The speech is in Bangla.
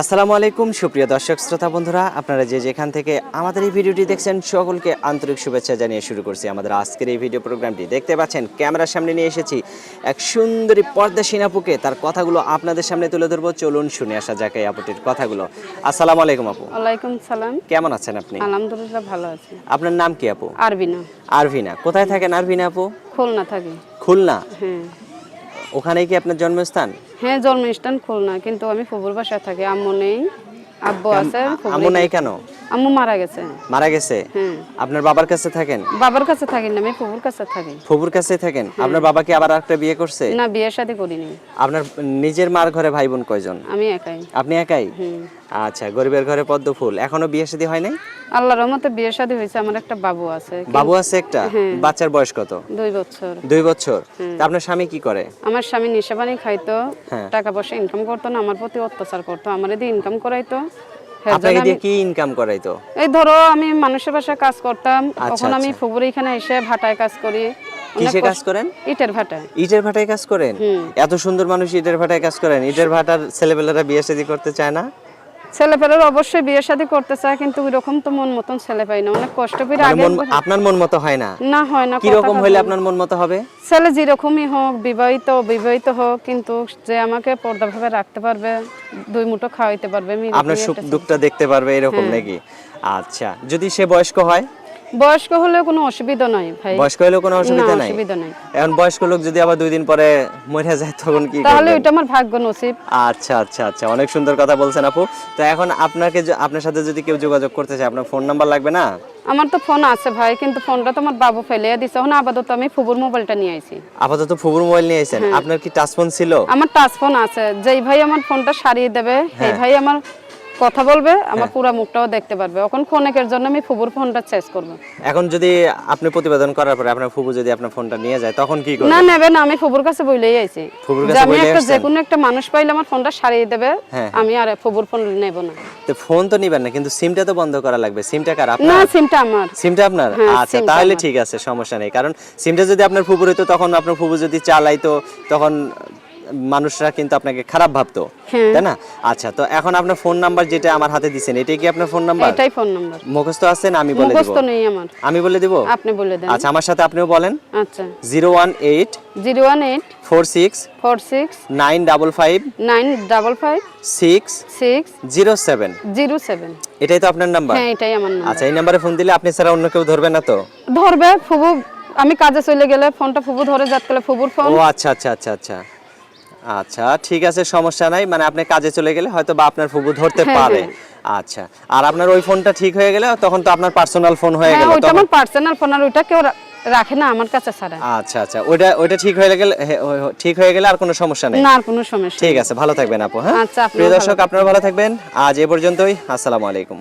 আসসালামু আলাইকুম সুপ্রিয় দর্শক শ্রোতা বন্ধুরা আপনারা যে যেখান থেকে আমাদের এই ভিডিওটি দেখছেন সকলকে আন্তরিক শুভেচ্ছা জানিয়ে শুরু করছি আমাদের আজকের এই ভিডিও প্রোগ্রামটি। দেখতে পাচ্ছেন ক্যামেরার সামনে নিয়ে এসেছি এক সুন্দরী পর্দা সিনাপুকে তার কথাগুলো আপনাদের সামনে তুলে ধরবো। চলুন শুনে আসা যাক এই আপুটির কথাগুলো। আসসালামু আলাইকুম আপু। ওয়ালাইকুম সালাম। কেমন আছেন আপনি? আলহামদুলিল্লাহ ভালো আছি। আপনার নাম কি আপু? আরবিনা আরভিনা। কোথায় থাকেন আরভিনা আপু? খুলনা থাকি। খুলনা? হ্যাঁ। ওখানেই কি আপনার জন্মস্থান? হ্যাঁ জন্মস্থান খুলনা কিন্তু আমি ফুবুর বাসায় থাকি। আম্মু নেই আব্বু আছে আম্মু। নাই কেন? আম্মু মারা গেছে। মারা গেছে? হ্যাঁ। আপনার বাবার কাছে থাকেন? বাবার কাছে থাকি না আমি ফুবুর কাছে থাকি। ফুবুর কাছে থাকেন? আপনার বাবা কি আবার একটা বিয়ে করছে? না বিয়ে শাদি করিনি। আপনার নিজের মার ঘরে ভাই বোন কয়জন? আমি একাই। আপনি একাই? আচ্ছা গরিবের ঘরে পদ্ম ফুল। এখনও বিয়ে শাদী হয় নাই? আল্লাহর রহমতে বিয়ে শাদি হয়েছে আমার একটা বাবু আছে। বাবু আছে একটা? বাচ্চার বয়স কত? দুই বছর। দুই বছর? আপনার স্বামী কি করে? আমার স্বামী নেশাবানি খাইতো হ্যাঁ। টাকা পয়সা ইনকাম করতো না আমার প্রতি অত্যাচার করতো আমার এদিকে ইনকাম করাইতো। আপনাকে আমি- দিয়ে কি ইনকাম করাইতো এই ধরো আমি মানুষের বাসায় কাজ করতাম আচ্ছা, তখন আমি ফুবুর এখানে এসে ভাটায় কাজ করি। কিসে কাজ করেন? ইটের ভাটায়। ইটের ভাটায় কাজ করেন? এত সুন্দর মানুষ ইটের ভাটায় কাজ করেন? ইটের ভাটার ছেলেপেলেরা বিয়ে শাদী করতে চায় না? ছেলেপেলের অবশ্যই করতে চায় কিন্তু ওইরকম তো মন মতন ছেলে পাই না। অনেক কষ্ট করে মানে আগে আপনার মন মতো হয় না? না হয় না কি রকম হইলে আপনার মন মতো হবে? ছেলে যেরকমই হোক বিবাহিত বিবাহিত হোক কিন্তু যে আমাকে পর্দাভাবে রাখতে পারবে দুই মুঠো খাওয়াইতে পারবে আপনার সুখ দুঃখটা দেখতে পারবে এরকম। নাকি? আচ্ছা যদি সে বয়স্ক হয়? বয়স্ক হলেও কোনো অসুবিধা নাই ভাই। বয়স্ক হলেও কোনো অসুবিধা নাই? অসুবিধা নাই। এখন বয়স্ক লোক যদি আবার দুই দিন পরে মরে যায় তখন কি তাহলে? ওইটা আমার ভাগ্য নসিব। আচ্ছা আচ্ছা আচ্ছা অনেক সুন্দর কথা বলছেন আপু। তো এখন আপনাকে আপনার সাথে যদি কেউ যোগাযোগ করতে চায় আপনার ফোন নাম্বার লাগবে না? আমার তো ফোন আছে ভাই কিন্তু ফোনটা তো আমার বাবু ফেলে দিছে। এখন আপাতত আমি ফুবুর মোবাইলটা নিয়ে আইছি। আপাতত ফুবুর মোবাইল নিয়ে এসেছেন হ্যাঁ। আপনার কি টাচ ফোন ছিল? আমার টাচ ফোন আছে। যেই ভাই আমার ফোনটা সারিয়ে দেবে সেই হ্যাঁ। ভাই আমার কথা বলবে আমার পুরো মুখটাও দেখতে পারবে। এখন ফোনেকের জন্য আমি ফুবুর ফোনটা চেঞ্জ করব। এখন যদি আপনি প্রতিবেদন করার পরে আপনার ফুবু যদি আপনার ফোনটা নিয়ে যায় তখন কি করবেন না নেবে না আমি ফুবুর কাছে বইলেই আইছি। ফুবুর কাছে আমি একটা যে কোনো একটা মানুষ পাইলে আমার ফোনটা সারিয়ে দেবে হ্যাঁ। আমি আর ফুবুর ফোন নেব না। তো ফোন তো নিবেন না কিন্তু সিমটা তো বন্ধ করা লাগবে। সিমটা কার? আপনার? না সিমটা আমার। সিমটা আপনার? হ্যাঁ, আচ্ছা তাহলে ঠিক আছে সমস্যা নেই। কারণ সিমটা যদি আপনার ফুবুর হইতো তখন আপনার ফুবু যদি চালাইতো তখন মানুষরা কিন্তু আপনাকে খারাপ ভাবতো হ্যাঁ। তাই না? আচ্ছা তো এখন আপনার ফোন নাম্বার যেটা আমার হাতে দিছেন এটাই কি আপনার ফোন নাম্বার এটাই ফোন নাম্বার মুখস্থ আছে না আমি বলে দিব। মুখস্থ নেই আমার। আমি বলে দিব? আপনি বলে দেন। আচ্ছা আমার সাথে আপনিও বলেন। আচ্ছা। Zero one eight zero one eight four six four six nine double five nine double five six six zero seven. Zero seven. এটাই তো আপনার নাম্বার হ্যাঁ এটাই আমার নাম্বার আচ্ছা এই নাম্বারে ফোন দিলে আপনি ছাড়া অন্য কেউ ধরবে না তো? ধরবে ফুবু আমি কাজে চলে গেলে ফোনটা ফুবু ধরে যাত গেলে ফুবুর ফোন ও আচ্ছা আচ্ছা আচ্ছা আচ্ছা। আচ্ছা ঠিক আছে সমস্যা নাই। মানে আপনি কাজে চলে গেলে হয়তো বা আপনার ফুবু ধরতে হ্যাঁ, পারে। আচ্ছা আর আপনার ওই ফোনটা ঠিক হয়ে গেলে তখন তো আপনার পার্সোনাল ফোন হয়ে হ্যাঁ গেল ওইটা তখন। আমার পার্সোনাল ফোন আর ওইটা কেউ রাখে না আমার কাছে ছাড়া। আচ্ছা আচ্ছা ওইটা ওইটা ঠিক হয়ে গেলে ঠিক হয়ে গেলে আর কোনো সমস্যা নেই। না আর কোনো সমস্যা ঠিক আছে ভালো থাকবেন আপু হ্যাঁ? আচ্ছা, প্রিয় দর্শক আপনারা ভালো থাকবেন। আজ এ পর্যন্তই আসসালামু আলাইকুম।